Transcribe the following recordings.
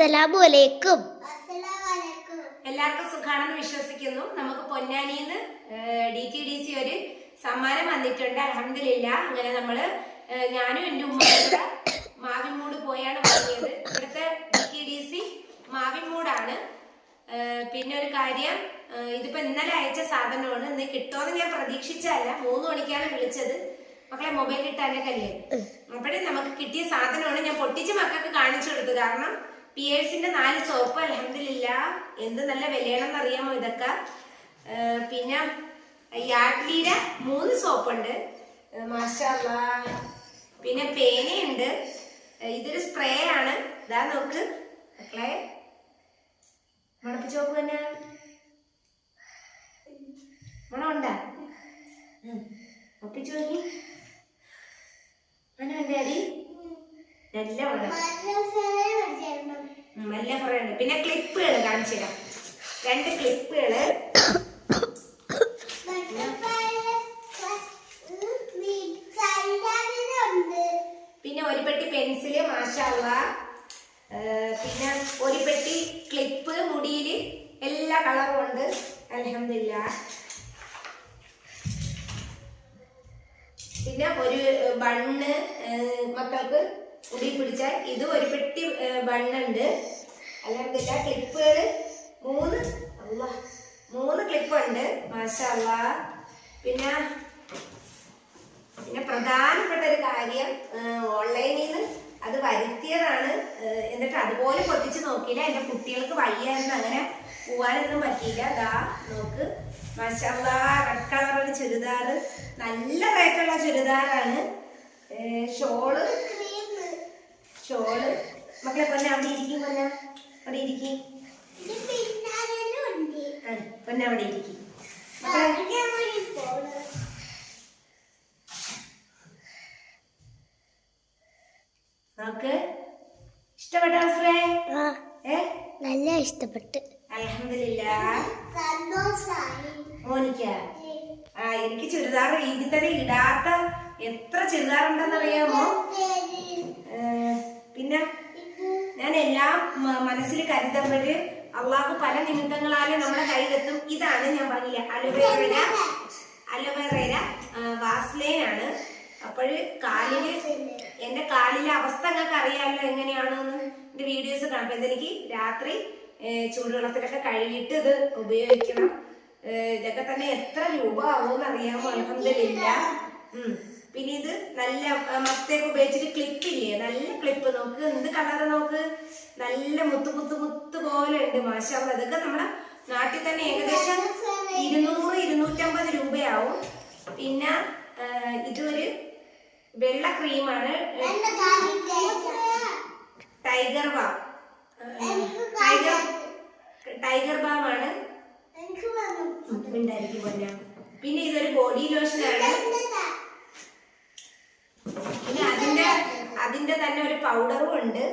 അസ്സലാമലൈക്കും എല്ലാവർക്കും സുഖാണെന്ന് വിശ്വസിക്കുന്നു. നമുക്ക് പൊന്നാനിന്ന് ഡി ടി ഡി സി ഒരു സമ്മാനം വന്നിട്ടുണ്ട്. അലഹമില്ല അങ്ങനെ നമ്മൾ ഞാനും എന്റെ ഉമ്മ മാവിൻമൂട് പോയാണ് വാങ്ങിയത്. ഇവിടുത്തെ ഡി ടി ഡി സി മാവിൻമൂടാണ് പിന്നെ ഒരു കാര്യം ഇതിപ്പോ ഇന്നലെ അയച്ച സാധനമാണ്. ഇന്ന് കിട്ടുമെന്ന് ഞാൻ പ്രതീക്ഷിച്ചല്ല മൂന്ന് മണിക്കാണ് വിളിച്ചത്. മക്കളെ മൊബൈൽ കിട്ടാനൊക്കെ അല്ലേ? അപ്പോഴേ നമുക്ക് കിട്ടിയ സാധനമാണ് ഞാൻ പൊട്ടിച്ച് മക്കൾക്ക് കാണിച്ചു കൊടുത്തു കാരണം പിയേഴ്സിന്റെ നാല് സോപ്പ് അലഹമില്ല എന്ത് നല്ല വിലയാണെന്ന് അറിയാമോ ഇതൊക്കെ പിന്നെ യാഡ്ലിയുടെ മൂന്ന് സോപ്പുണ്ട് മാഷല്ല പിന്നെ പേനയുണ്ട്. ഇതൊരു സ്പ്രേ ആണ്. ഇതാ നോക്ക്. മക്കളെ മണപ്പ് ചോപ്പ് തന്നെ. മണമുണ്ടാ ഒപ്പിച്ചു നോക്കി. അങ്ങനെ അടി നല്ല മണം. നല്ല പറയുന്നുണ്ട്. പിന്നെ ക്ലിപ്പുകൾ കാണിച്ചു തരാം. രണ്ട് ക്ലിപ്പുകൾ പിന്നെ ഒരു പെട്ടി പെൻസിൽ മാഷാള്ള. പിന്നെ ഒരു പെട്ടി ക്ലിപ്പ് മുടിയിൽ എല്ലാ കളറും ഉണ്ട്. അലഹമില്ല പിന്നെ ഒരു ബണ്ണ് മക്കൾക്ക് മുടി പിടിച്ചാൽ ഇത് ഒരു പെട്ടി ബണ്ണുണ്ട്. അല്ലാണ്ട് ക്ലിപ്പുകൾ മൂന്ന് മൂന്ന് ക്ലിപ്പുണ്ട്. മാഷല്ല പിന്നെ പിന്നെ പ്രധാനപ്പെട്ട ഒരു കാര്യം ഓൺലൈനിൽ നിന്ന് അത് വരുത്തിയതാണ്. എന്നിട്ട് അതുപോലെ പൊട്ടിച്ച് നോക്കിയില്ല. എന്റെ കുട്ടികൾക്ക് വയ്യായിരുന്നു. അങ്ങനെ പോവാനൊന്നും പറ്റിയില്ല. ദാ നോക്ക്. മാഷല്ല റെഡ് കളറുള്ള ചുരിദാർ നല്ല റേറ്റുള്ള ചുരിദാറാണ്. ഷോൾ ഷോൾ മക്കളെ പൊന്നെ അവിടെ ഇരിക്കും പൊന്നെ. അവിടെ ഇരിക്കും. പൊന്നെ അവിടെ ഇരിക്കും. നോക്ക്. ഇഷ്ടപ്പെട്ട ഏ? നല്ല ഇഷ്ടപ്പെട്ട്. അലഹമില്ല മോനിക്ക? ആ എനിക്ക് ചുരിദാർ ഇതിൽ തന്നെ ഇടാത്ത എത്ര ചുരിദാർ ഉണ്ടെന്ന് അറിയാമോ പിന്നെ ഞാൻ എല്ലാം മനസ്സിൽ കരുതുമ്പോൾ അള്ളാഹു പല നിമിത്തങ്ങളാലും നമ്മുടെ കയ്യിലെത്തും. ഇതാണ് ഞാൻ പറഞ്ഞില്ല അലോവേറ അലോവേറ വാസ്ലൈൻ ആണ് അപ്പോഴ് കാലിൽ എന്റെ കാലിലെ അവസ്ഥ നിങ്ങൾക്ക് അറിയാമല്ലോ എങ്ങനെയാണെന്ന്? എന്റെ വീഡിയോസ് കാണുമ്പോൾ എനിക്ക് രാത്രി ചൂടുവെള്ളത്തിലൊക്കെ കഴുകിയിട്ട് ഇത് ഉപയോഗിക്കണം. ഇതൊക്കെ തന്നെ എത്ര രൂപ ആവുമെന്ന് അറിയാമോ? അലഹമില്ല ഉം. പിന്നെ ഇത് നല്ല മത്തേക്ക് ഉപയോഗിച്ചിട്ട് ക്ലിപ്പ് ഇല്ലേ? നല്ല ക്ലിപ്പ് നോക്ക്. എന്ത് കളറ് നോക്ക്? നല്ല മുത്ത് മുത്ത് മുത്ത് പോലെ ഉണ്ട്. മാഷാ അതൊക്കെ നമ്മുടെ നാട്ടിൽ തന്നെ ഏകദേശം ഇരുന്നൂറ് ഇരുന്നൂറ്റമ്പത് രൂപയാവും. പിന്നെ ഇതൊരു വെള്ള ക്രീമാണ്. Tiger balm. Tiger tiger balm ആണ് പിന്നെ ഇതൊരു ബോഡി ലോഷനാണ് പിന്നെ അതിന്റെ അതിന്റെ തന്നെ ഒരു പൗഡറും ഉണ്ട്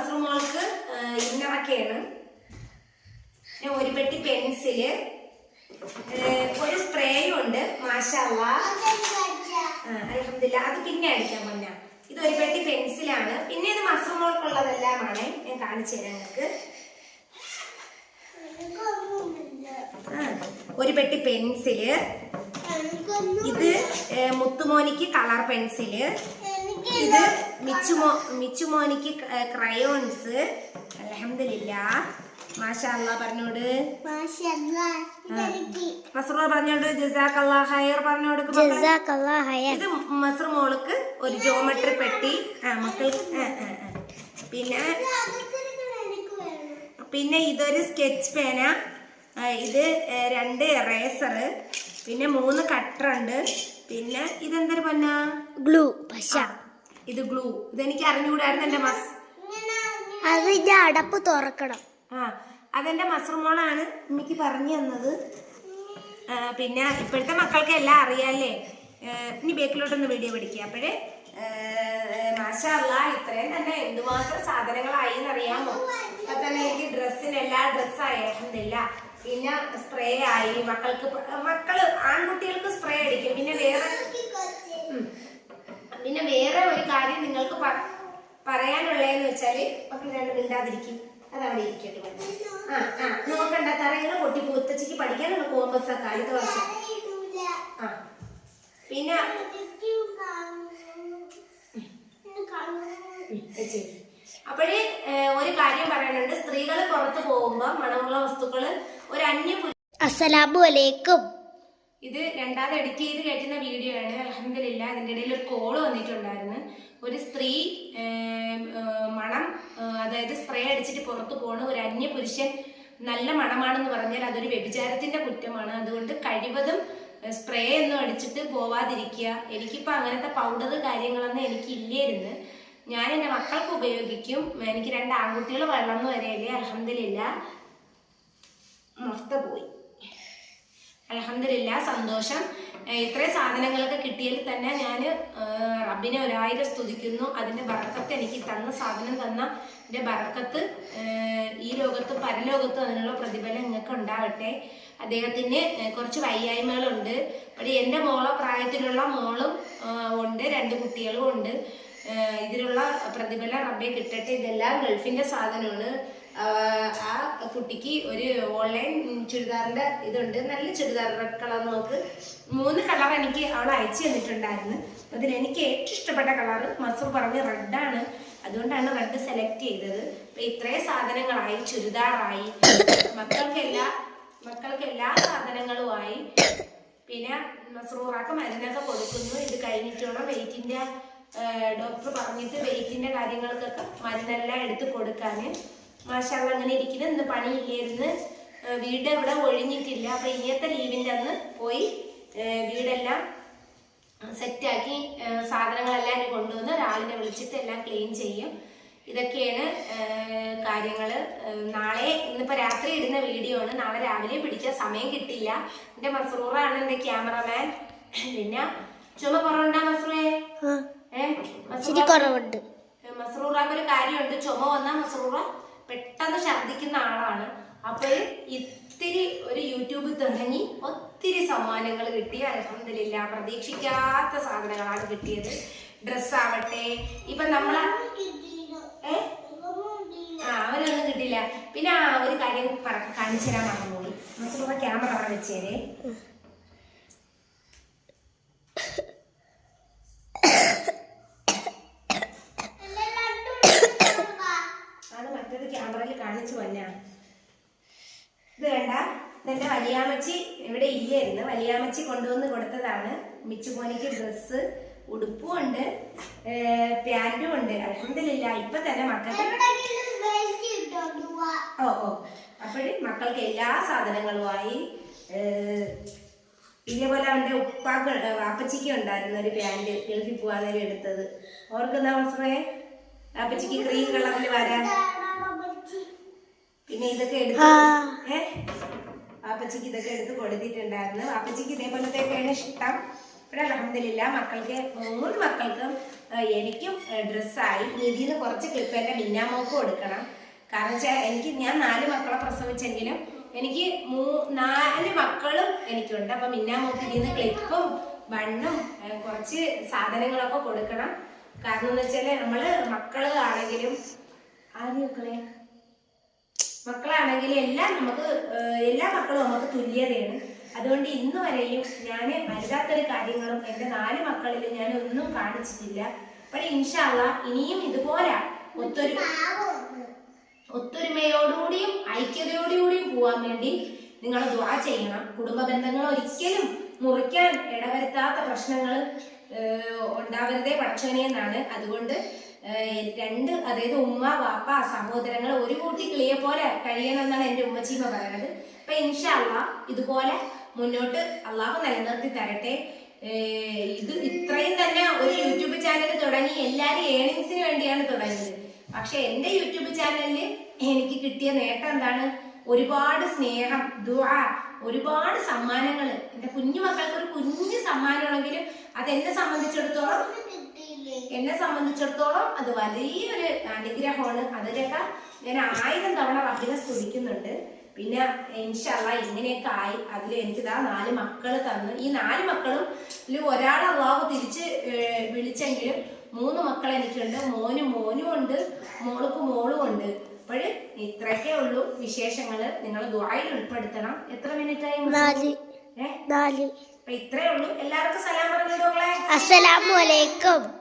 പിന്നെ ഇത് മസ്റൂം മോൾക്ക് ഇന്നറൊക്കെയാണ് പിന്നെ ഒരു പെട്ടി പെൻസിൽ ഒരു സ്പ്രേയും ഉണ്ട് മാഷല്ല. അലഹമില്ല അത് പിന്നെ അടിക്കാം മുന്ന ഇത് ഒരു പെട്ടി പെൻസിലാണ്. പിന്നെ ഇത് മസ്റൂം മോൾക്കുള്ളതെല്ലാമാണ് ഞാൻ കാണിച്ചു തരാം നിങ്ങൾക്ക്. ഒരു പെട്ടി പെൻസിൽ. ഇത് മുത്തുമോനിക്ക് കളർ പെൻസിൽ. ഇത് മിച്ചുമോ മിച്ചുമോനിക്ക് ക്രയോൺസ് അലഹമില്ല മാഷാല്ല പറഞ്ഞോട്. മസറൂർ പറഞ്ഞോട് ജസാഖല്ലാ ഹയർ പറഞ്ഞോട് ഇത് മസർ മോൾക്ക് ഒരു ജോമെട്രി പെട്ടി. ആ മക്കൾക്ക്. പിന്നെ പിന്നെ ഇതൊരു സ്കെച്ച് പേന ഇത് രണ്ട് റേസർ പിന്നെ മൂന്ന് കട്ടറുണ്ട് പിന്നെ ഇതെന്തൊരു പന്ന ഗ്ലൂ പശ. ഇത് ഗ്ലൂ ഇതെനിക്ക് അറിഞ്ഞുകൂടായിരുന്നു എന്റെ മസ് അതിന്റെ അടപ്പ് തുറക്കണം. ആ അതെന്റെ മസർമോളാണ് എനിക്ക് പറഞ്ഞു തന്നത്. പിന്നെ ഇപ്പോഴത്തെ മക്കൾക്ക് എല്ലാം അറിയാല്ലേ? ഇനി ബേക്കിലോട്ടൊന്ന് വീഡിയോ പിടിക്കുക അപ്പോഴേ മാഷല്ല ഇത്രയും തന്നെ എന്തുമാത്രം സാധനങ്ങളായി എന്നറിയാമോ? ഇപ്പൊ തന്നെ എനിക്ക് ഡ്രസ്സിന് എല്ലാ ഡ്രസ്സായിരുന്നില്ല പിന്നെ സ്പ്രേ ആയി. മക്കൾക്ക് മക്കൾ ആൺകുട്ടികൾക്ക് സ്പ്രേ അടിക്കും. പിന്നെ വേറെ. പിന്നെ വേറെ ഒരു കാര്യം നിങ്ങൾക്ക് പറയാനുള്ളതെന്ന് വെച്ചാൽ മക്കൾ രണ്ട് മിണ്ടാതിരിക്കും. അതവിടെ ഇരിക്കട്ടെ. മതി. ആ ആ നോക്കണ്ട. തറയിൽ പൊട്ടി പൂത്തച്ചിക്ക് പഠിക്കാനുള്ള കോമ്പസ് ഒക്കെ അടുത്ത വർഷം. ആ. പിന്നെ അപ്പോഴേ ഒരു കാര്യം പറയാനുണ്ട്. സ്ത്രീകൾ പുറത്തു പോകുമ്പോൾ മണമുള്ള വസ്തുക്കൾ ഒരു അന്യ അസലാബു അലൈക്കും. ഇത് രണ്ടാമത് എഡിറ്റ് ചെയ്ത് കയറ്റുന്ന വീഡിയോ ആണ്. അലഹമില്ല അതിന്റെ ഇടയിൽ ഒരു കോൾ വന്നിട്ടുണ്ടായിരുന്നു. ഒരു സ്ത്രീ മണം അതായത് സ്പ്രേ അടിച്ചിട്ട് പുറത്തു പോണ. ഒരു അന്യ പുരുഷൻ നല്ല മണമാണെന്ന് പറഞ്ഞാൽ അതൊരു വ്യഭിചാരത്തിന്റെ കുറ്റമാണ്. അതുകൊണ്ട് കഴിവതും സ്പ്രേ ഒന്നും അടിച്ചിട്ട് പോവാതിരിക്കുക. എനിക്കിപ്പോൾ അങ്ങനത്തെ പൗഡർ കാര്യങ്ങളൊന്നും എനിക്ക് ഇല്ലായിരുന്നു ഞാൻ എന്റെ മക്കൾക്ക് ഉപയോഗിക്കും. എനിക്ക് രണ്ട് ആൺകുട്ടികൾ വളർന്നു വരെയല്ലേ അലഹമില്ല മൊത്ത പോയി. അലഹമില്ല സന്തോഷം. ഇത്രയും സാധനങ്ങളൊക്കെ കിട്ടിയതിൽ തന്നെ ഞാൻ റബ്ബിനെ ഒരായിരം സ്തുതിക്കുന്നു. അതിന്റെ ബറക്കത്ത് എനിക്ക് തന്ന സാധനം തന്ന എന്റെ ബറക്കത്ത് ഈ ലോകത്ത് പരലോകത്തും അതിനുള്ള പ്രതിഫലം നിങ്ങൾക്ക് ഉണ്ടാവട്ടെ. അദ്ദേഹത്തിന് കുറച്ച് വയ്യായ്മകളുണ്ട്. അവിടെ എന്റെ മോളെ പ്രായത്തിലുള്ള മോളും ഉണ്ട്. രണ്ട് കുട്ടികളും ഉണ്ട്. ഇതിനുള്ള പ്രതിഫലം റബ്ബെ കിട്ടട്ടെ. ഇതെല്ലാം ഗൾഫിന്റെ സാധനമാണ്. ആ കുട്ടിക്ക് ഒരു ഓൺലൈൻ ചുരിദാറിന്റെ ഇതുണ്ട്. നല്ല ചുരിദാർ റെഡ് കളർ നോക്ക്. മൂന്ന് കളർ എനിക്ക് അവൾ അയച്ചു തന്നിട്ടുണ്ടായിരുന്നു. അതിൽ എനിക്ക് ഏറ്റവും ഇഷ്ടപ്പെട്ട കളർ മസൂർ പറഞ്ഞ് റെഡാണ് അതുകൊണ്ടാണ് റെഡ് സെലക്ട് ചെയ്തത്. അപ്പൊ ഇത്രയും സാധനങ്ങളായി ചുരിദാറായി. മക്കൾക്കെല്ലാ മക്കൾക്ക് എല്ലാ സാധനങ്ങളുമായി. പിന്നെ മസറൂറാക്ക് മരുന്നൊക്കെ കൊടുക്കുന്നു. ഇത് കഴിഞ്ഞിട്ടുള്ള വെയിറ്റിന്റെ ഡോക്ടർ പറഞ്ഞിട്ട് വെയിറ്റിന്റെ കാര്യങ്ങൾക്കൊക്കെ മരുന്നെല്ലാം എടുത്ത് കൊടുക്കാന്. മാഷാള്ള അങ്ങനെ ഇരിക്കുന്നു. ഇന്ന് പണിയില്ലായിരുന്നു. വീട് ഇവിടെ ഒഴിഞ്ഞിട്ടില്ല. അപ്പൊ ഇന്നത്തെ ലീവിന്റെ അന്ന് പോയി വീടെല്ലാം സെറ്റാക്കി സാധനങ്ങളെല്ലാം കൊണ്ടുവന്ന് രാവിലെ വിളിച്ചിട്ട് എല്ലാം ക്ലീൻ ചെയ്യും. ഇതൊക്കെയാണ് കാര്യങ്ങൾ നാളെ ഇന്നിപ്പോൾ രാത്രി ഇടുന്ന വീഡിയോ ആണ്. നാളെ രാവിലെ പിടിക്കാൻ സമയം കിട്ടില്ല എന്റെ മസറൂറാണ് എന്റെ ക്യാമറമാൻ. പിന്നെ ചുമ കുറവുണ്ടാ മസ്റൂയെ ഏഹ് ഏ ഇച്ചിരി കുറവുണ്ട്. മസ്റൂറാക്ക് ഒരു കാര്യമുണ്ട്. ചുമ വന്നാ മസ്റൂറ? പെട്ടെന്ന് ഛർദ്ദിക്കുന്ന ആളാണ്. അപ്പോൾ ഇത്തിരി ഒരു യൂട്യൂബ് തുടങ്ങി ഒത്തിരി സമ്മാനങ്ങൾ കിട്ടി. അലഹമില്ല പ്രതീക്ഷിക്കാത്ത സാധനങ്ങളാണ് കിട്ടിയത്. ഡ്രസ്സാവട്ടെ ഇപ്പൊ നമ്മളെ ഏ? ആ അവരൊന്നും കിട്ടില്ല പിന്നെ ആ ഒരു കാര്യം കാണിച്ചു തരാൻ മറന്നുപോയി. ക്യാമറ അവിടെ വെച്ചേരേ അത് മറ്റേത് ക്യാമറയിൽ കാണിച്ചു വന്നാ ഇത് വേണ്ട ഇതെന്റെ വലിയാമച്ചി ഇവിടെ വലിയാമച്ചി കൊണ്ടുവന്ന് കൊടുത്തതാണ്. മിച്ചുമോനിക്ക് ഡ്രസ്സ് ഉടുപ്പും ഉണ്ട് പാന്റും ഉണ്ട്. അലഹമില്ല ഇപ്പൊ തന്നെ മക്കൾക്ക് ഓ ഓ. അപ്പോഴും മക്കൾക്ക് എല്ലാ സാധനങ്ങളുമായി ഏഹ്, ഇതേപോലെ അവന്റെ ഉപ്പാക്ക് വാപ്പച്ചിക്ക് ഉണ്ടായിരുന്ന ഒരു പാന്റ് ഗൾഫിൽ പോകാൻ നേരം എടുത്തത്. ഓർക്കുന്ന മസ്മേ വാപ്പച്ചിക്ക് ക്രീം കളറിൽ വരാൻ. പിന്നെ ഇതൊക്കെ എടുത്ത് ആ. ഏ വാപ്പച്ചിക്ക് ഇതൊക്കെ എടുത്ത് കൊടുത്തിട്ടുണ്ടായിരുന്നു. വാപ്പച്ചിക്ക് ഇതേപോലത്തേക്കാണ് ഇഷ്ടം. ഇവിടെ അലഹമില്ല മക്കൾക്ക് മൂന്ന് മക്കൾക്കും എനിക്കും ഡ്രസ്സായി. നിധിന്ന് കുറച്ച് ക്ലിപ്പ് എന്റെ മിന്നാമോക്കും കൊടുക്കണം. കാരണം വെച്ചാൽ എനിക്ക് ഞാൻ നാല് മക്കളെ പ്രസവിച്ചെങ്കിലും എനിക്ക് മൂ നാല് മക്കളും എനിക്കുണ്ട്. അപ്പം മിന്നാമോക്ക് ഇതിൽ നിന്ന് ക്ലിപ്പും ബണ്ണും ആ, കുറച്ച് സാധനങ്ങളൊക്കെ കൊടുക്കണം. കാരണം എന്ന് വെച്ചാൽ നമ്മൾ മക്കൾ ആണെങ്കിലും ആദ്യം മക്കളെ മക്കളാണെങ്കിൽ എല്ലാം നമുക്ക് എല്ലാ മക്കളും നമുക്ക് തുല്യതയാണ്. അതുകൊണ്ട് ഇന്ന് വരെയും ഞാൻ അരുതാത്തൊരു കാര്യങ്ങളും എന്റെ നാല് മക്കളിൽ ഞാൻ ഒന്നും കാണിച്ചിട്ടില്ല. പക്ഷെ ഇൻഷാല്ല ഇനിയും ഇതുപോലെ ഒത്തൊരു ഒത്തൊരുമയോടുകൂടിയും ഐക്യതയോടുകൂടിയും പോവാൻ വേണ്ടി നിങ്ങൾ ദ്വാ ചെയ്യണം. കുടുംബ ബന്ധങ്ങൾ ഒരിക്കലും മുറിക്കാൻ ഇടവരുത്താത്ത പ്രശ്നങ്ങൾ ഉണ്ടാവരുതേ എന്നാണ്. അതുകൊണ്ട് രണ്ട് അതായത് ഉമ്മ വാപ്പ സഹോദരങ്ങൾ ഒരു കൂട്ടി കിളിയെ പോലെ കഴിയണമെന്നാണ് എന്റെ ഉമ്മച്ചീമ പറയുന്നത്. അപ്പൊ ഇൻഷല്ല ഇതുപോലെ മുന്നോട്ട് അള്ളാഹു നിലനിർത്തി തരട്ടെ. ഇത് ഇത്രയും തന്നെ ഒരു യൂട്യൂബ് ചാനൽ തുടങ്ങി എല്ലാവരും ഏണിങ്സിന് വേണ്ടിയാണ് തുടങ്ങിയത്. പക്ഷെ എന്റെ യൂട്യൂബ് ചാനലിൽ എനിക്ക് കിട്ടിയ നേട്ടം എന്താണ്? ഒരുപാട് സ്നേഹം ദുആ ഒരുപാട് സമ്മാനങ്ങൾ എന്റെ കുഞ്ഞു മക്കൾക്ക് ഒരു കുഞ്ഞു സമ്മാനമാണെങ്കിലും അത് എന്നെ സംബന്ധിച്ചിടത്തോളം എന്നെ സംബന്ധിച്ചിടത്തോളം അത് വലിയൊരു അനുഗ്രഹമാണ്. അതിലൊക്കെ ഞാൻ ആയിരം തവണ റബ്ബിനെ സ്തുതിക്കുന്നുണ്ട്. പിന്നെ ഇൻഷല്ല ഇങ്ങനെയൊക്കെ ആയി. അതിൽ എനിക്കിതാ നാല് മക്കൾ തന്നു. ഈ നാല് മക്കളും ഇതിൽ ഒരാൾ അള്ളാഹു തിരിച്ച് വിളിച്ചെങ്കിലും മൂന്ന് മക്കൾ എനിക്കുണ്ട്. മോനും മോനും ഉണ്ട്. മോൾക്ക് മോളും ഉണ്ട്. അപ്പോൾ ഇത്രയൊക്കെ ഉള്ളൂ വിശേഷങ്ങൾ നിങ്ങൾ ദ്വായിൽ ഉൾപ്പെടുത്തണം. എത്ര മിനിറ്റ് ആയി നാല്. ഏ? നാല്. അപ്പൊ ഇത്രയേ ഉള്ളൂ. എല്ലാവർക്കും സലാം പറഞ്ഞു അലൈക്കും.